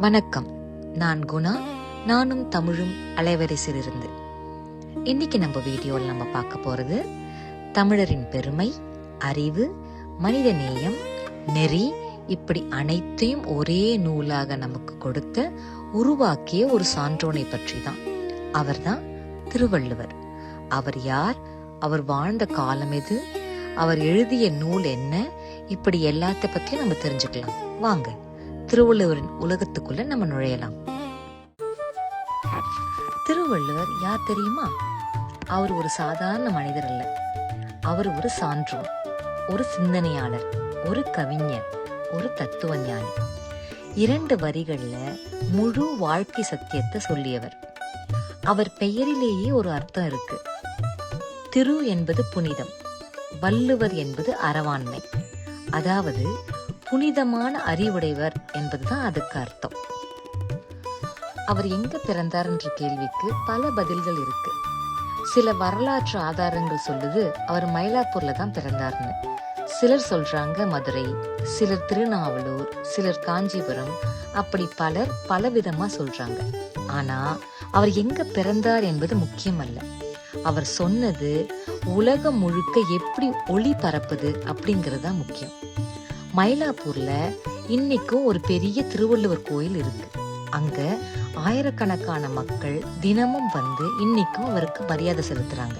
வணக்கம். நான் குணா நானும் தமிழும் அலைவரிசிலிருந்து இன்னைக்கு நம்ம வீடியோவில் நம்ம பார்க்க போறது தமிழரின் பெருமை அறிவு மனித நேயம் நெறி இப்படி அனைத்தையும் ஒரே நூலாக நமக்கு கொடுத்த உருவாக்கிய ஒரு சான்றோனை பற்றி தான் அவர்தான் திருவள்ளுவர். அவர் யார்? அவர் வாழ்ந்த காலம் எது? அவர் எழுதிய நூல் என்ன? இப்படி எல்லாத்த பத்தியும் நம்ம தெரிஞ்சுக்கலாம். வாங்க. திருவள்ளுவரின் உலகத்துக்குள்ள நம்ம நுழையலாம். திருவள்ளுவர் யார் தெரியுமா? அவர் ஒரு சாதாரண மனிதர் அல்ல. அவர் ஒரு சான்றோர் ஒரு சிந்தனையாளர் ஒரு கவிஞர் ஒரு தத்துவ ஞானி இரண்டு வரிகள்ல முழு வாழ்க்கை சத்தியத்தை சொல்லியவர். அவர் பெயரிலேயே ஒரு அர்த்தம் இருக்கு. திரு என்பது புனிதம் வள்ளுவர் என்பது அறவாண்மை அதாவது புனிதமான அறிவுடையவர் என்பதுதான் அதுக்கு அர்த்தம். அவர் எங்க பிறந்தார் என்ற கேள்விக்கு பல பதில்கள் இருக்கு. சில வரலாற்று ஆதாரங்கள் சொல்லுது அவர் மயிலாப்பூர்ல தான் பிறந்தார்னு. சிலர் சொல்றாங்க மதுரை சிலர் திருநாவலூர் சிலர் காஞ்சிபுரம் அப்படி பலர் பலவிதமா சொல்றாங்க. ஆனா அவர் எங்க பிறந்தார் என்பது முக்கியம் அல்ல அவர் சொன்னது உலகம் முழுக்க எப்படி ஒளி பரப்புது அப்படிங்கிறது தான் முக்கியம். மயிலாப்பூர்ல இன்னைக்கும் ஒரு பெரிய திருவள்ளுவர் கோயில் இருக்கு. அங்க ஆயிரக்கணக்கான மக்கள் தினமும் வந்து இன்னைக்கும் அவருக்கு மரியாதை செலுத்துறாங்க.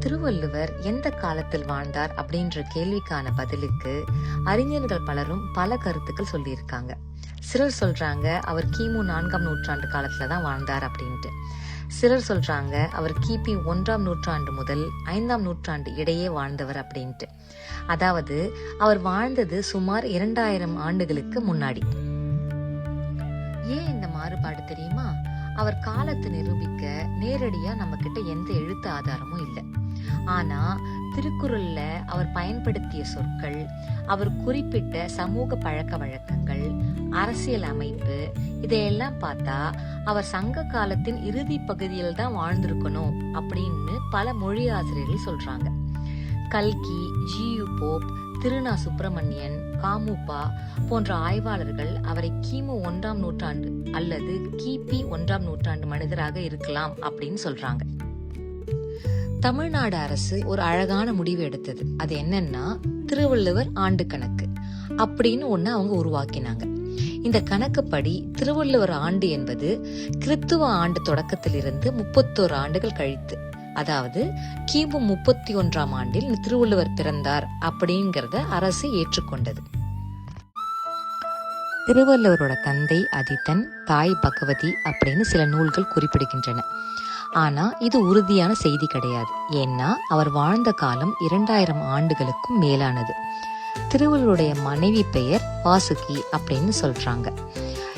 திருவள்ளுவர் எந்த காலத்தில் வாழ்ந்தார் அப்படின்ற கேள்விக்கான பதிலுக்கு அறிஞர்கள் பலரும் பல கருத்துக்கள் சொல்லியிருக்காங்க. சிலர் சொல்றாங்க அவர் கிமு நான்காம் நூற்றாண்டு காலத்துல தான் வாழ்ந்தார் அப்படின்ட்டு. சிலர் சொல்றாங்க அவர் கிபி ஒன்றாம் நூற்றாண்டு முதல் ஐந்தாம் நூற்றாண்டு இடையே வாழ்ந்தவர் அப்படின்ட்டு. அதாவது அவர் வாழ்ந்தது சுமார் இரண்டாயிரம் ஆண்டுகளுக்கு முன்னாடி. ஏன் இந்த மாறுபாடு தெரியுமா? அவர் காலத்தை நிரூபிக்க நேரடியா நம்ம கிட்ட எந்த எழுத்து ஆதாரமும் இல்லை. ஆனா திருக்குறள்ல அவர் பயன்படுத்திய சொற்கள் அவர் குறிப்பிட்ட சமூக பழக்க வழக்கங்கள் அரசியல் அமைப்பு இதையெல்லாம் பார்த்தா அவர் சங்க காலத்தின் இறுதி பகுதியில் தான் வாழ்ந்திருக்கணும் அப்படின்னு பல மொழி ஆசிரியர்கள் சொல்றாங்க. கல்கி ஜியு போப் திருநா சுப்பிரமணியன் காமுப்பா போன்ற ஆய்வாளர்கள் அவரை கிமு ஒன்றாம் நூற்றாண்டு அல்லது கிபி ஒன்றாம் நூற்றாண்டு மனிதராக இருக்கலாம் அப்படின்னு சொல்றாங்க. தமிழ்நாடு அரசு ஒரு அழகான முடிவு எடுத்தது. அது என்னன்னா திருவள்ளுவர் ஆண்டு கணக்கு அப்படின்னு ஒண்ணு அவங்க உருவாக்கினாங்க. இந்த கணக்குப்படி திருவள்ளுவர் ஆண்டு என்பது கிறித்துவ ஆண்டு தொடக்கத்திலிருந்து முப்பத்தோரு ஆண்டுகள் கழித்து. அதாவது கிமு முப்பத்தி ஒன்றாம் ஆண்டில் திருவள்ளுவர் பிறந்தார் அப்படிங்கிறத அரசு ஏற்றுக்கொண்டது. திருவள்ளுவரோட தந்தை அதித்தன் தாய் பகவதி அப்படின்னு சில நூல்கள் குறிப்பிடுகின்றன. ஆனா இது உறுதியான செய்தி கிடையாது. ஏன்னா அவர் வாழ்ந்த காலம் இரண்டாயிரம் ஆண்டுகளுக்கும் மேலானது. திருவள்ளுவருடைய மனைவி பெயர் வாசுகி அப்படின்னு சொல்றாங்க.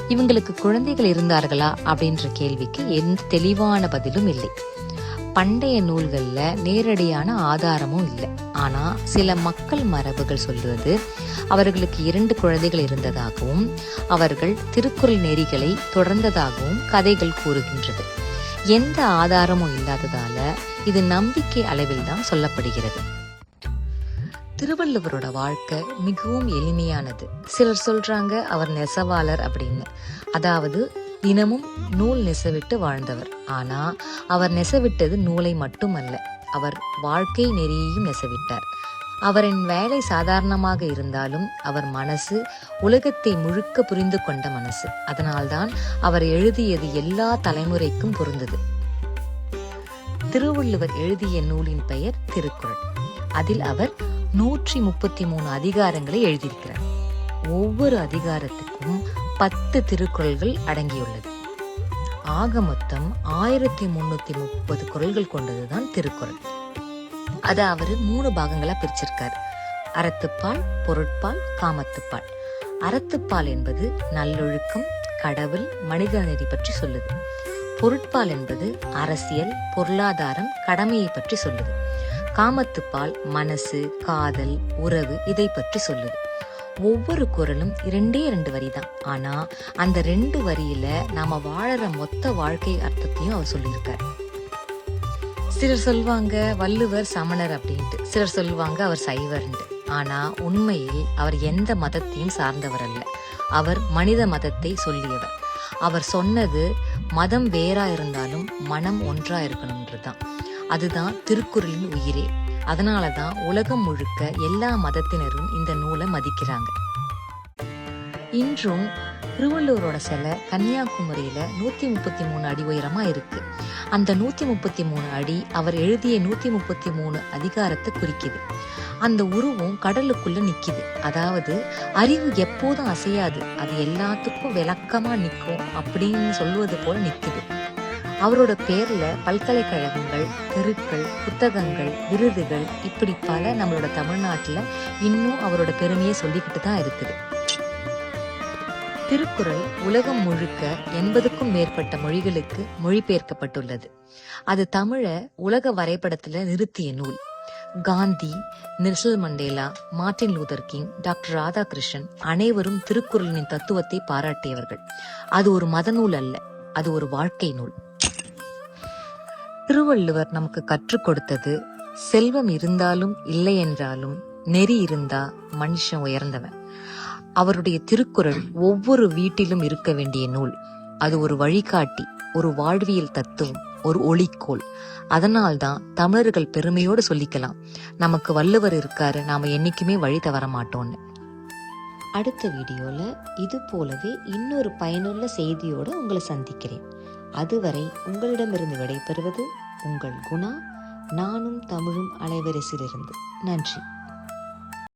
இவங்களுக்கு குழந்தைகள் இருந்தார்களா அப்படின்ற கேள்விக்கு எந்த தெளிவான பதிலும் இல்லை. பண்டைய நூல்களில் நேரடியான ஆதாரமும் இல்லை. ஆனால் சில மக்கள் மரபுகள் சொல்லுவது அவர்களுக்கு இரண்டு குழந்தைகள் இருந்ததாகவும் அவர்கள் திருக்குறள் நெறிகளை தொடர்ந்ததாகவும் கதைகள் கூறுகின்றது. எந்த ஆதாரமும் இல்லாததால இது நம்பிக்கை அளவில் தான் சொல்லப்படுகிறது. திருவள்ளுவரோட வாழ்க்கை மிகவும் எளிமையானது. சிலர் சொல்றாங்க அவர் நெசவாளர் அப்படின்னு. அதாவது தினமும் நூல் நெசவிட்டு வாழ்ந்தவர். ஆனா அவர் நெசவிட்டது நூலை மட்டுமல்ல. அவர் வாழ்க்கை நெறியையும் நெசவிட்டார். அவரின் வேலை சாதாரணமாக இருந்தாலும் அவர் மனசு உலகத்தை முழுக்க புரிந்து கொண்ட மனசு. அதனால்தான் அவர் எழுதியது எல்லா தலைமுறைக்கும் பொருந்தது. திருவள்ளுவர் எழுதிய நூலின் பெயர் திருக்குறள். அதில் அவர் நூற்றி முப்பத்தி மூணு அதிகாரங்களை எழுதியிருக்கிறார். ஒவ்வொரு அதிகாரத்துக்கும் பத்து திருக்குறள்கள் அடங்கியுள்ளது. ஆக மொத்தம் ஆயிரத்தி முன்னூத்தி முப்பது குரல்கள் கொண்டதுதான் திருக்குறள். அதை அவர் மூணு பாகங்களாக பிரிச்சிருக்காரு. அறத்துப்பால் பொருட்பால் காமத்துப்பால். அறத்துப்பால் என்பது நல்லொழுக்கம் கடவுள் மனித நெறி பற்றி சொல்லுது. பொருட்பால் என்பது அரசியல் பொருளாதாரம் கடமையை பற்றி சொல்லுது. காமத்துப்பால் மனசு காதல் உறவு இதை பற்றி சொல்லுது. ஒவ்வொரு குரலும் இரண்டே ரெண்டு வரி தான் ஆனா அந்த ரெண்டு வரியில நாம வாழற மொத்த வாழ்க்கை அர்த்தத்தையும் அவர் சொல்லியிருக்காரு. சிலர் சொல்லுவாங்க வள்ளுவர் சமணர் அப்படின்ட்டு. சிலர் சொல்லுவாங்க அவர் சைவர்ன்ட்டு. ஆனா உண்மையில் அவர் எந்த மதத்தையும் சார்ந்தவர் அல்ல. அவர் மனித மதத்தை சொல்லியவர். அவர் சொன்னது மதம் வேறா இருந்தாலும் மனம் ஒன்றா இருக்கணும்ன்றதுதான் அதுதான் திருக்குறளின் உயிரே. அதனால தான் உலகம் முழுக்க எல்லா மதத்தினரும் இந்த நூலை மதிக்கிறாங்க. இன்றும் திருவள்ளூரோட சிலை கன்னியாகுமரியில நூத்தி முப்பத்தி மூணு அடி உயரமா இருக்கு. அந்த நூத்தி முப்பத்தி மூணு அடி அவர் எழுதிய நூத்தி முப்பத்தி மூணு அதிகாரத்தை குறிக்குது. அந்த உருவம் கடலுக்குள்ள நிக்குது. அதாவது அறிவு எப்போதும் அசையாது. அது எல்லாத்துக்கும் விளக்கமா நிற்கும் அப்படின்னு சொல்லுவது போல நிக்குது அவரோட பேர்ல பல்கலைக்கழகங்கள் தெருக்கள் புத்தகங்கள் விருதுகள் இப்படி பல நம்மளோட தமிழ்நாட்டுல இன்னும் அவரோட பெருமையை சொல்லிக்கிட்டு தான் இருக்குது. திருக்குறள் உலகம் முழுக்க எண்பதுக்கும் மேற்பட்ட மொழிகளுக்கு மொழிபெயர்க்கப்பட்டுள்ளது. அது தமிழ உலக வரைபடத்துல நிறுத்திய நூல். Gandhi Nelson Mandela Martin Luther King doctor Radhakrishnan அனைவரும் திருக்குறளின் தத்துவத்தை பாராட்டியவர்கள். அது ஒரு மத நூல் அல்ல அது ஒரு வாழ்க்கை நூல். திருவள்ளுவர் நமக்கு கற்றுக் கொடுத்தது செல்வம் இருந்தாலும் இல்லை என்றாலும் நெறி இருந்தா மனுஷன் உயர்ந்தவன். அவருடைய திருக்குறள் ஒவ்வொரு வீட்டிலும் இருக்க வேண்டிய நூல். அது ஒரு வழிகாட்டி ஒரு வாழ்வியல் தத்துவம் ஒரு ஒளிக்கோள். அதனால்தான் தமிழர்கள் பெருமையோடு சொல்லிக்கலாம் நமக்கு வள்ளுவர் இருக்காரு நாம என்னைக்குமே வழி தவற மாட்டோம்னு. அடுத்த வீடியோல இது போலவே இன்னொரு பயனுள்ள செய்தியோடு உங்களை சந்திக்கிறேன். அதுவரை உங்களிடமிருந்து விடைபெறுவது உங்கள் குணா. நானும் தமிழும் அலைவரிசையிலிருந்து. நன்றி.